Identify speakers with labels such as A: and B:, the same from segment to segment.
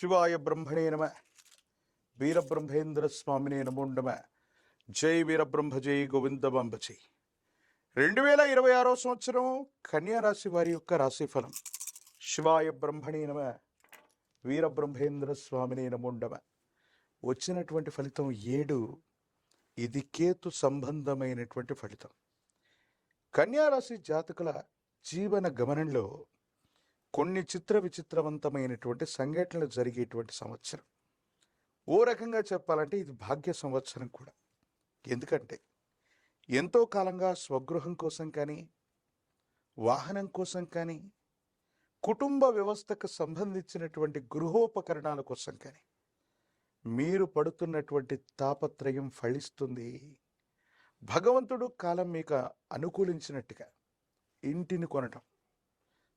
A: శివాయ బ్రహ్మణే నమ. వీరబ్రహ్మేంద్ర స్వామినే నమో నమ. జై వీరబ్రహ్మ జై గోవిందబంబ జై రెండు వేల ఇరవై ఆరో సంవత్సరం కన్యారాశి వారి యొక్క రాశిఫలం. శివాయ బ్రహ్మణే నమ. వీరబ్రహ్మేంద్ర స్వామినే నమో నమ. వచ్చినటువంటి ఫలితం ఏడు. ఇది కేతు సంబంధమైనటువంటి ఫలితం. కన్యారాశి జాతకుల జీవన గమనంలో కొన్ని చిత్ర విచిత్రవంతమైనటువంటి సంఘటనలు జరిగేటువంటి సంవత్సరం. ఓ రకంగా చెప్పాలంటే ఇది భాగ్య సంవత్సరం కూడా. ఎందుకంటే ఎంతో కాలంగా స్వగృహం కోసం కానీ వాహనం కోసం కానీ కుటుంబ వ్యవస్థకు సంబంధించినటువంటి గృహోపకరణాల కోసం కానీ మీరు పడుతున్నటువంటి తాపత్రయం ఫలిస్తుంది. భగవంతుడు కాలం మీకు అనుకూలించినట్టుగా ఇంటిని కొనటం.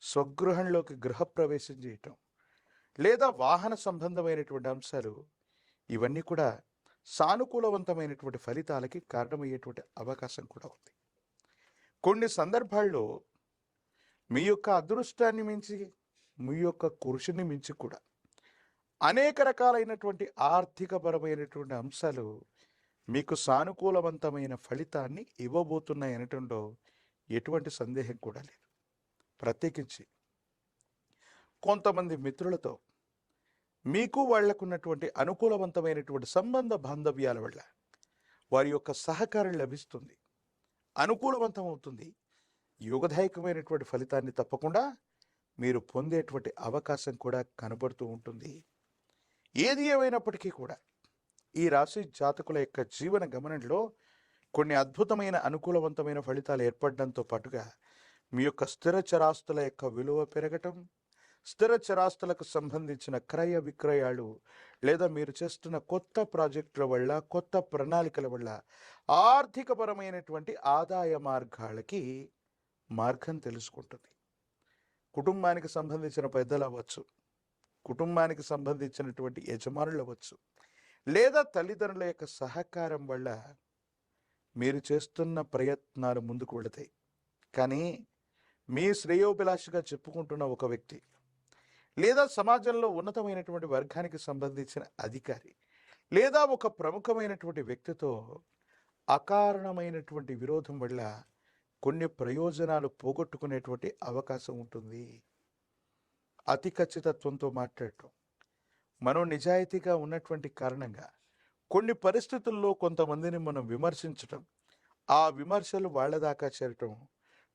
A: స్వగృహంలోకి గృహప్రవేశం చేయటం లేదా వాహన సంబంధమైనటువంటి అంశాలు ఇవన్నీ కూడా సానుకూలవంతమైనటువంటి ఫలితాలకి కారణమయ్యేటువంటి అవకాశం కూడా ఉంది. కొన్ని సందర్భాల్లో మీ యొక్క అదృష్టాన్ని మించి మీ యొక్క కృషిని మించి కూడా అనేక రకాలైనటువంటి ఆర్థికపరమైనటువంటి అంశాలు మీకు సానుకూలవంతమైన ఫలితాన్ని ఇవ్వబోతున్నాయి అనటంలో ఎటువంటి సందేహం కూడా లేదు. ప్రత్యేకించి కొంతమంది మిత్రులతో మీకు వాళ్ళకున్నటువంటి అనుకూలవంతమైనటువంటి సంబంధ బాంధవ్యాల వల్ల వారి యొక్క సహకారం లభిస్తుంది. అనుకూలవంతం అవుతుంది. యోగదాయకమైనటువంటి ఫలితాన్ని తప్పకుండా మీరు పొందేటువంటి అవకాశం కూడా కనబడుతూ ఉంటుంది. ఏది ఏమైనప్పటికీ కూడా ఈ రాశి జాతకుల యొక్క జీవన గమనంలో కొన్ని అద్భుతమైన అనుకూలవంతమైన ఫలితాలు ఏర్పడడంతో పాటుగా మీ యొక్క స్థిర చరాస్తుల యొక్క విలువ పెరగటం స్థిర చరాస్తులకు సంబంధించిన క్రయ విక్రయాలు లేదా మీరు చేస్తున్న కొత్త ప్రాజెక్టుల వల్ల కొత్త ప్రణాళికల వల్ల ఆర్థికపరమైనటువంటి ఆదాయ మార్గాలకి మార్గం తెలుసుకుంటుంది. కుటుంబానికి సంబంధించిన పెద్దలు అవ్వచ్చు కుటుంబానికి సంబంధించినటువంటి యజమానులు అవ్వచ్చు లేదా తల్లిదండ్రుల యొక్క సహకారం వల్ల మీరు చేస్తున్న ప్రయత్నాలు ముందుకు వెళతాయి. కానీ మీ శ్రేయోభిలాషగా చెప్పుకుంటున్న ఒక వ్యక్తి లేదా సమాజంలో ఉన్నతమైనటువంటి వర్గానికి సంబంధించిన అధికారి లేదా ఒక ప్రముఖమైనటువంటి వ్యక్తితో అకారణమైనటువంటి విరోధం వల్ల కొన్ని ప్రయోజనాలు పోగొట్టుకునేటువంటి అవకాశం ఉంటుంది. అతి ఖచ్చితత్వంతో మాట్లాడటం. మనం నిజాయితీగా ఉన్నటువంటి కారణంగా కొన్ని పరిస్థితుల్లో కొంతమందిని మనం విమర్శించటం. ఆ విమర్శలు వాళ్ళ దాకా చేరటం.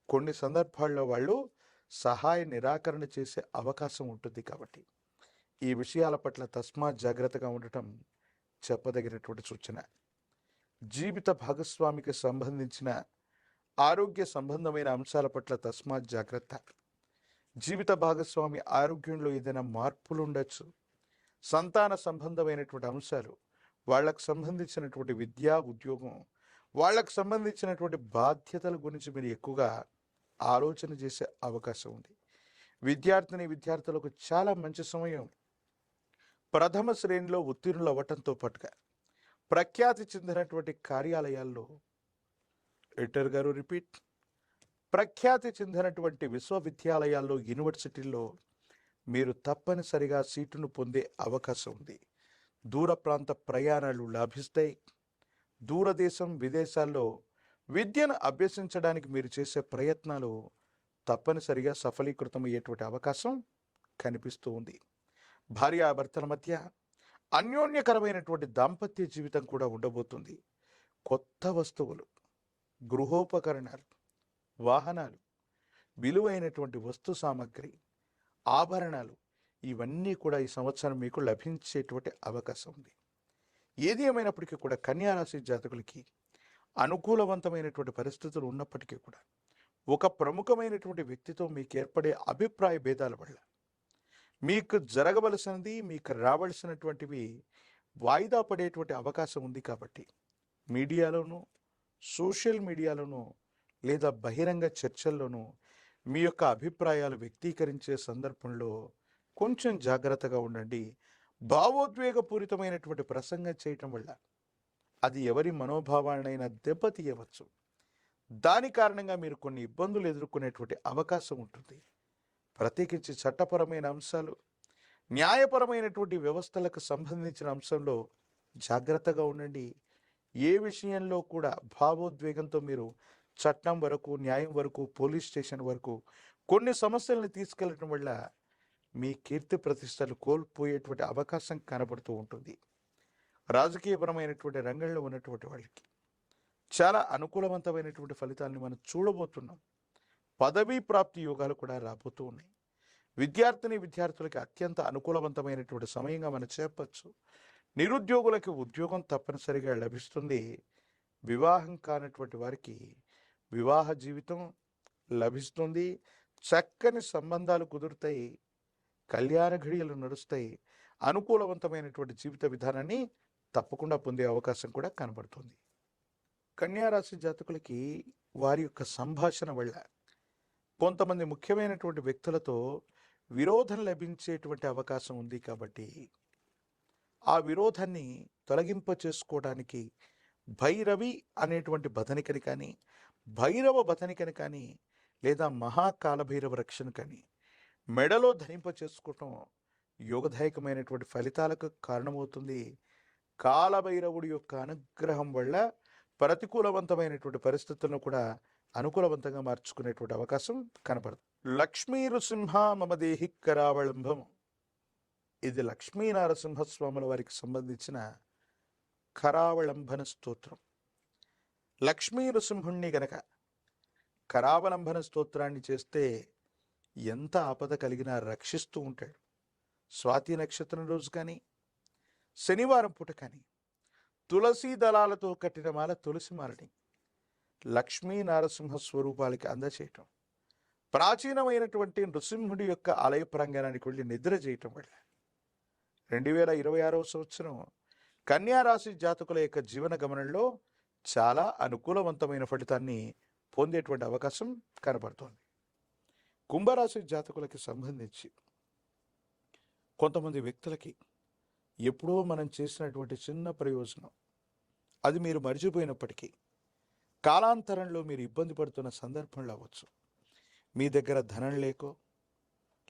A: కొన్ని సందర్భాల్లో వాళ్ళు సహాయ నిరాకరణ చేసే అవకాశం ఉంటుంది కాబట్టి. ఈ విషయాల పట్ల తస్మాత్ జాగ్రత్తగా ఉండటం చెప్పదగినటువంటి సూచన. జీవిత భాగస్వామికి సంబంధించిన ఆరోగ్య సంబంధమైన అంశాల పట్ల తస్మాత్ జాగ్రత్త. జీవిత భాగస్వామి ఆరోగ్యంలో ఏదైనా మార్పులు ఉండొచ్చు. సంతాన సంబంధమైనటువంటి అంశాలు వాళ్ళకు సంబంధించినటువంటి విద్యా ఉద్యోగం వాళ్ళకు సంబంధించినటువంటి బాధ్యతల గురించి మీరు ఎక్కువగా ఆలోచన చేసే అవకాశం ఉంది. విద్యార్థిని విద్యార్థులకు చాలా మంచి సమయం. ప్రథమ శ్రేణిలో ఉత్తీర్ణులు అవ్వటంతో పాటుగా ప్రఖ్యాతి చెందినటువంటి కార్యాలయాల్లో ఎడిటర్ గారు రిపీట్. ప్రఖ్యాతి చెందినటువంటి విశ్వవిద్యాలయాల్లో యూనివర్సిటీల్లో మీరు తప్పనిసరిగా సీటును పొందే అవకాశం ఉంది. దూర ప్రాంత ప్రయాణాలు లభిస్తాయి. దూరదేశం విదేశాల్లో విద్యను అభ్యసించడానికి మీరు చేసే ప్రయత్నాలు తప్పనిసరిగా సఫలీకృతమయ్యేటువంటి అవకాశం కనిపిస్తూ ఉంది. భార్యాభర్తల మధ్య అన్యోన్యకరమైనటువంటి దాంపత్య జీవితం కూడా ఉండబోతుంది. కొత్త వస్తువులు గృహోపకరణాలు వాహనాలు విలువైనటువంటి వస్తు సామాగ్రి ఆభరణాలు ఇవన్నీ కూడా ఈ సంవత్సరం మీకు లభించేటువంటి అవకాశం ఉంది. ఏది ఏమైనప్పటికీ కూడా కన్యారాశి జాతకులకి అనుకూలవంతమైనటువంటి పరిస్థితులు ఉన్నప్పటికీ కూడా ఒక ప్రముఖమైనటువంటి వ్యక్తితో మీకు ఏర్పడే అభిప్రాయ భేదాల వల్ల మీకు జరగవలసినది మీకు రావలసినటువంటివి వాయిదా పడేటువంటి అవకాశం ఉంది కాబట్టి మీడియాలోనూ సోషల్ మీడియాలోనూ లేదా బహిరంగ చర్చల్లోనూ మీ యొక్క అభిప్రాయాలు వ్యక్తీకరించే సందర్భంలో కొంచెం జాగ్రత్తగా ఉండండి. భావోద్వేగపూరితమైనటువంటి ప్రసంగం చేయటం వల్ల అది ఎవరి మనోభావాలనైనా దెబ్బతీయవచ్చు. దాని కారణంగా మీరు కొన్ని ఇబ్బందులు ఎదుర్కొనేటువంటి అవకాశం ఉంటుంది. ప్రత్యేకించి చట్టపరమైన అంశాలు న్యాయపరమైనటువంటి వ్యవస్థలకు సంబంధించిన అంశంలో జాగ్రత్తగా ఉండండి. ఏ విషయంలో కూడా భావోద్వేగంతో మీరు చట్టం వరకు న్యాయం వరకు పోలీస్ స్టేషన్ వరకు కొన్ని సమస్యలను తీసుకెళ్ళటం వల్ల మీ కీర్తి ప్రతిష్టలు కోల్పోయేటువంటి అవకాశం కనబడుతూ ఉంటుంది. రాజకీయపరమైనటువంటి రంగంలో ఉన్నటువంటి వాళ్ళకి చాలా అనుకూలవంతమైనటువంటి ఫలితాలను మనం చూడబోతున్నాం. పదవీ ప్రాప్తి యోగాలు కూడా రాబోతూ ఉన్నాయి. విద్యార్థిని విద్యార్థులకి అత్యంత అనుకూలవంతమైనటువంటి సమయంగా మనం చెప్పచ్చు. నిరుద్యోగులకి ఉద్యోగం తప్పనిసరిగా లభిస్తుంది. వివాహం కానటువంటి వారికి వివాహ జీవితం లభిస్తుంది. చక్కని సంబంధాలు కుదురుతాయి. కళ్యాణ ఘడియలు నడుస్తాయి. అనుకూలవంతమైనటువంటి జీవిత విధానాన్ని తప్పకుండా పొందే అవకాశం కూడా కనబడుతుంది. కన్యారాశి జాతకులకి వారి యొక్క సంభాషణ వల్ల కొంతమంది ముఖ్యమైనటువంటి వ్యక్తులతో విరోధం లభించేటువంటి అవకాశం ఉంది కాబట్టి ఆ విరోధాన్ని తొలగింప చేసుకోవడానికి భైరవి అనేటువంటి బదనికని కానీ భైరవ బదనికని కానీ లేదా మహాకాలభైరవ రక్షణ కానీ మెడలో ధరింప చేసుకోవటం యోగదాయకమైనటువంటి ఫలితాలకు కారణమవుతుంది. కాలభైరవుడి యొక్క అనుగ్రహం వల్ల ప్రతికూలవంతమైనటువంటి పరిస్థితులను కూడా అనుకూలవంతంగా మార్చుకునేటువంటి అవకాశం కనపడుతుంది. లక్ష్మీ నృసింహ మమ దేహి కరావళంభం. ఇది లక్ష్మీ నరసింహస్వాముల వారికి సంబంధించిన కరావళంబన స్తోత్రం. లక్ష్మీ నృసింహుణ్ణి గనక కరావలంబన స్తోత్రాన్ని చేస్తే ఎంత ఆపద కలిగినా రక్షిస్తూ ఉంటాడు. స్వాతి నక్షత్రం రోజు కానీ శనివారం పూట కానీ తులసి దళాలతో కట్టిన మాల తులసి మాలని లక్ష్మీ నరసింహ స్వరూపాలకి అందచేయటం. ప్రాచీనమైనటువంటి నృసింహుడి యొక్క ఆలయ ప్రాంగణానికి వెళ్ళి నిద్ర చేయటం వల్ల రెండు వేల ఇరవై ఆరవ సంవత్సరం కన్యారాశి జాతకుల యొక్క జీవన గమనంలో చాలా అనుకూలవంతమైన ఫలితాన్ని పొందేటువంటి అవకాశం కనబడుతోంది. కుంభరాశి జాతకులకి సంబంధించి కొంతమంది వ్యక్తులకి ఎప్పుడో మనం చేసినటువంటి చిన్న ప్రయోజనం. అది మీరు మర్చిపోయినప్పటికీ కాలాంతరంలో మీరు ఇబ్బంది పడుతున్న సందర్భంలో అవ్వచ్చు. మీ దగ్గర ధనం లేకో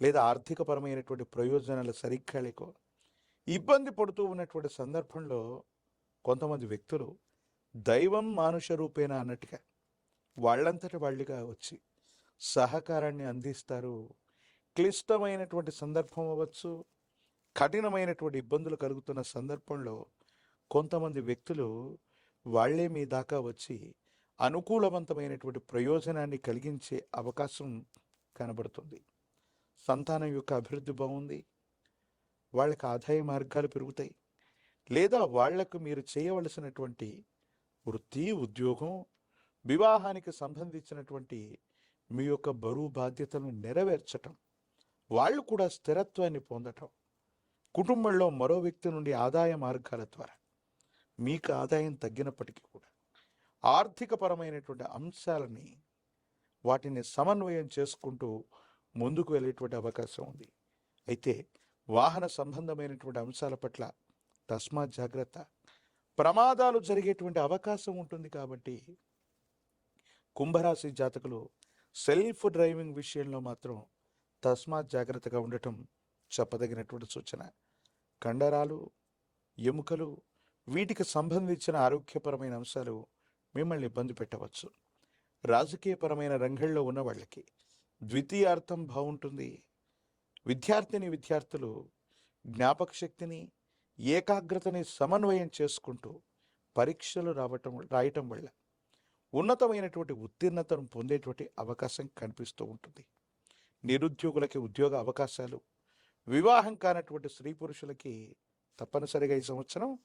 A: లేదా ఆర్థికపరమైనటువంటి ప్రయోజనాలు సరిగ్గా లేకో ఇబ్బంది పడుతూ ఉన్నటువంటి సందర్భంలో కొంతమంది వ్యక్తులు దైవం మానుష రూపేణ అన్నట్టుగా వాళ్ళంతటి వాళ్ళుగా వచ్చి సహకారాన్ని అందిస్తారు. క్లిష్టమైనటువంటి సందర్భం అవ్వచ్చు కఠినమైనటువంటి ఇబ్బందులు కలుగుతున్న సందర్భంలో కొంతమంది వ్యక్తులు వాళ్ళే మీ దాకా వచ్చి అనుకూలవంతమైనటువంటి ప్రయోజనాన్ని కలిగించే అవకాశం కనబడుతుంది. సంతానం యొక్క అభివృద్ధి బాగుంది. వాళ్ళకి ఆదాయ మార్గాలు పెరుగుతాయి. లేదా వాళ్ళకు మీరు చేయవలసినటువంటి వృత్తి ఉద్యోగం వివాహానికి సంబంధించినటువంటి మీ యొక్క బరువు బాధ్యతలను నెరవేర్చటం వాళ్ళు కూడా స్థిరత్వాన్ని పొందటం కుటుంబంలో మరో వ్యక్తి నుండి ఆదాయ మార్గాల ద్వారా మీకు ఆదాయం తగ్గినప్పటికీ కూడా ఆర్థికపరమైనటువంటి అంశాలని వాటిని సమన్వయం చేసుకుంటూ ముందుకు వెళ్ళేటువంటి అవకాశం ఉంది. అయితే వాహన సంబంధమైనటువంటి అంశాల పట్ల తస్మాత్ జాగ్రత్త. ప్రమాదాలు జరిగేటువంటి అవకాశం ఉంటుంది కాబట్టి కుంభరాశి జాతకులు సెల్ఫ్ డ్రైవింగ్ విషయంలో మాత్రం తస్మాత్ జాగ్రత్తగా ఉండటం చెప్పదగినటువంటి సూచన. కండరాలు ఎముకలు వీటికి సంబంధించిన ఆరోగ్యపరమైన అంశాలు మిమ్మల్ని ఇబ్బంది పెట్టవచ్చు. రాజకీయపరమైన రంగంలో ఉన్న వాళ్ళకి ద్వితీయార్థం బాగుంటుంది. విద్యార్థిని విద్యార్థులు జ్ఞాపక శక్తిని ఏకాగ్రతని సమన్వయం చేసుకుంటూ పరీక్షలు రావటం రాయటం వల్ల ఉన్నతమైనటువంటి ఉత్తీర్ణతను పొందేటువంటి అవకాశం కనిపిస్తూ ఉంటుంది. నిరుద్యోగులకి ఉద్యోగ అవకాశాలు వివాహం కానటువంటి స్త్రీ పురుషులకి తప్పనిసరిగా ఈ సంవత్సరం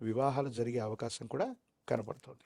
A: వివాహాలు జరిగే అవకాశం కూడా కనబడుతుంది.